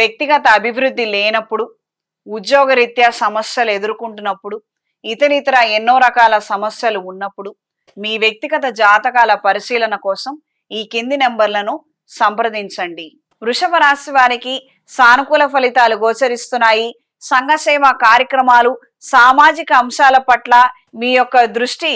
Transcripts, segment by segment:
వ్యక్తిగత అభివృద్ధి లేనప్పుడు ఉద్యోగరీత్యా సమస్యలు ఎదుర్కొంటున్నప్పుడు ఇతరితర ఎన్నో రకాల సమస్యలు ఉన్నప్పుడు మీ వ్యక్తిగత జాతకాల పరిశీలన కోసం ఈ కింది నెంబర్లను సంప్రదించండి. వృషభ రాశి వారికి సానుకూల ఫలితాలు గోచరిస్తున్నాయి. సంఘసేవ కార్యక్రమాలు సామాజిక అంశాల పట్ల మీ యొక్క దృష్టి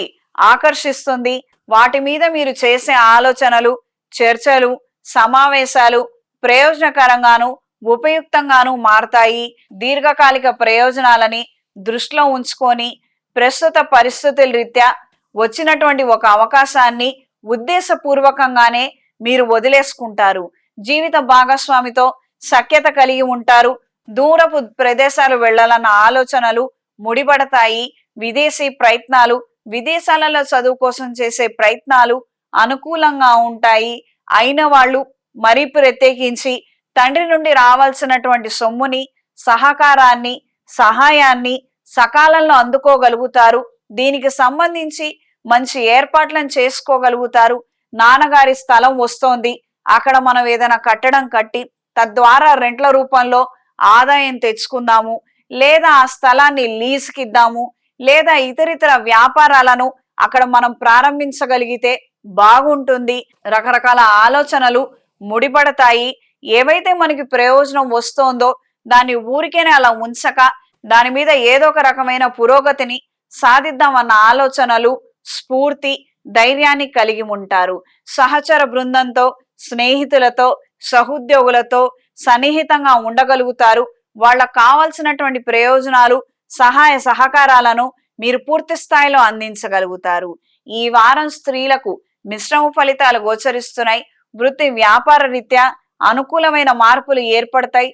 ఆకర్షిస్తుంది. వాటి మీద మీరు చేసే ఆలోచనలు చర్చలు సమావేశాలు ప్రయోజనకరంగాను ఉపయుక్తంగాను మారతాయి. దీర్ఘకాలిక ప్రయోజనాలని దృష్టిలో ఉంచుకొని ప్రస్తుత పరిస్థితుల రీత్యా వచ్చినటువంటి ఒక అవకాశాన్ని ఉద్దేశపూర్వకంగానే మీరు వదిలేసుకుంటారు. జీవిత భాగస్వామితో సఖ్యత కలిగి ఉంటారు. దూరపు ప్రదేశాలు వెళ్ళాలన్న ఆలోచనలు ముడిపడతాయి. విదేశీ ప్రయత్నాలు విదేశాలలో చదువు కోసం చేసే ప్రయత్నాలు అనుకూలంగా ఉంటాయి. అయిన వాళ్ళు మరీ ప్రత్యేకించి తండ్రి నుండి రావాల్సినటువంటి సొమ్ముని సహకారాన్ని సహాయాన్ని సకాలంలో అందుకోగలుగుతారు. దీనికి సంబంధించి మంచి ఏర్పాట్లను చేసుకోగలుగుతారు. నాన్నగారి స్థలం వస్తోంది. అక్కడ మనం ఏదైనా కట్టడం కట్టి తద్వారా రెంట్ల రూపంలో ఆదాయం తెచ్చుకుందాము. లేదా ఆ స్థలాన్ని లీజుకిద్దాము. లేదా ఇతరితర వ్యాపారాలను అక్కడ మనం ప్రారంభించగలిగితే బాగుంటుంది. రకరకాల ఆలోచనలు ముడిపడతాయి. ఏవైతే మనకి ప్రయోజనం వస్తోందో దాన్ని ఊరికేనే అలా ఉంచక దాని మీద ఏదో ఒక రకమైన పురోగతిని సాధిద్దామన్న ఆలోచనలు స్ఫూర్తి ధైర్యాన్ని కలిగి ఉంటారు. సహచర బృందంతో స్నేహితులతో సహోద్యోగులతో సన్నిహితంగా ఉండగలుగుతారు. వాళ్ళకు కావాల్సినటువంటి ప్రయోజనాలు సహాయ సహకారాలను మీరు పూర్తి స్థాయిలో అందించగలుగుతారు. ఈ వారం స్త్రీలకు మిశ్రమ ఫలితాలు గోచరిస్తున్నాయి. వృత్తి వ్యాపార రీత్యా అనుకూలమైన మార్పులు ఏర్పడతాయి.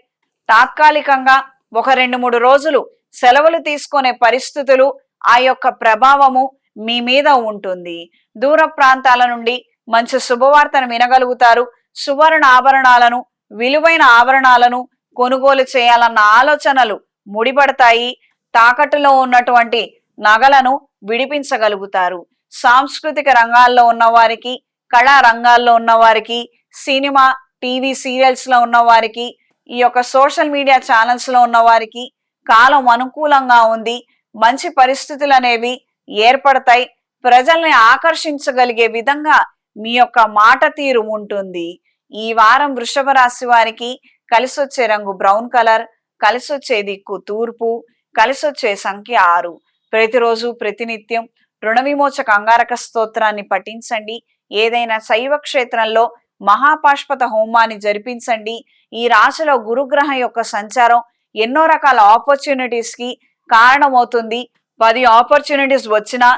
తాత్కాలికంగా ఒక రెండు మూడు రోజులు సెలవులు తీసుకునే పరిస్థితులు ఆ యొక్క ప్రభావము మీ మీద ఉంటుంది. దూర ప్రాంతాల నుండి మంచి శుభవార్తను వినగలుగుతారు. సువర్ణ ఆభరణాలను విలువైన ఆభరణాలను కొనుగోలు చేయాలన్న ఆలోచనలు ముడిపడతాయి. తాకట్టులో ఉన్నటువంటి నగలను విడిపించగలుగుతారు. సాంస్కృతిక రంగాల్లో ఉన్న వారికి కళా రంగాల్లో ఉన్న వారికి సినిమా టీవీ సీరియల్స్లో ఉన్న వారికి ఈ యొక్క సోషల్ మీడియా ఛానల్స్లో ఉన్న వారికి కాలం అనుకూలంగా ఉంది. మంచి పరిస్థితులు అనేవి ఏర్పడతాయి. ప్రజల్ని ఆకర్షించగలిగే విధంగా మీ యొక్క మాట తీరు ఉంటుంది. ఈ వారం వృషభ రాశి వారికి కలిసొచ్చే రంగు బ్రౌన్ కలర్ కలిసొచ్చే దిక్కు తూర్పు కలిసొచ్చే సంఖ్య ఆరు. ప్రతిరోజు ప్రతినిత్యం రుణ విమోచక అంగారక స్తోత్రాన్ని పఠించండి. ఏదైనా శైవ క్షేత్రంలో మహాపాష్పత హోమాన్ని జరిపించండి. ఈ రాశిలో గురుగ్రహం యొక్క సంచారం ఎన్నో రకాల ఆపర్చునిటీస్కి కారణమవుతుంది. పది ఆపర్చునిటీస్ వచ్చినా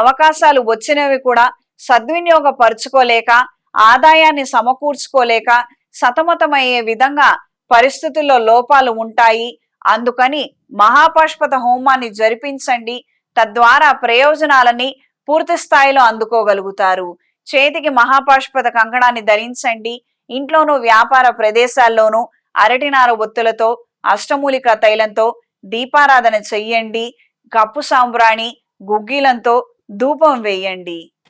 అవకాశాలు వచ్చినవి కూడా సద్వినియోగపరుచుకోలేక ఆదాయాన్ని సమకూర్చుకోలేక సతమతమయ్యే విధంగా పరిస్థితుల్లో లోపాలు ఉంటాయి. అందుకని మహాపాష్పత హోమాన్ని జరిపించండి. తద్వారా ప్రయోజనాలని పూర్తి స్థాయిలో అందుకోగలుగుతారు. చేతికి మహాపాష్పత కంకణాన్ని ధరించండి. ఇంట్లోనూ వ్యాపార ప్రదేశాల్లోనూ అరటినార ఒత్తులతో అష్టమూలిక తైలంతో దీపారాధన చెయ్యండి. కప్పు సాంబ్రాణి గుగ్గిలంతో ధూపం వేయండి.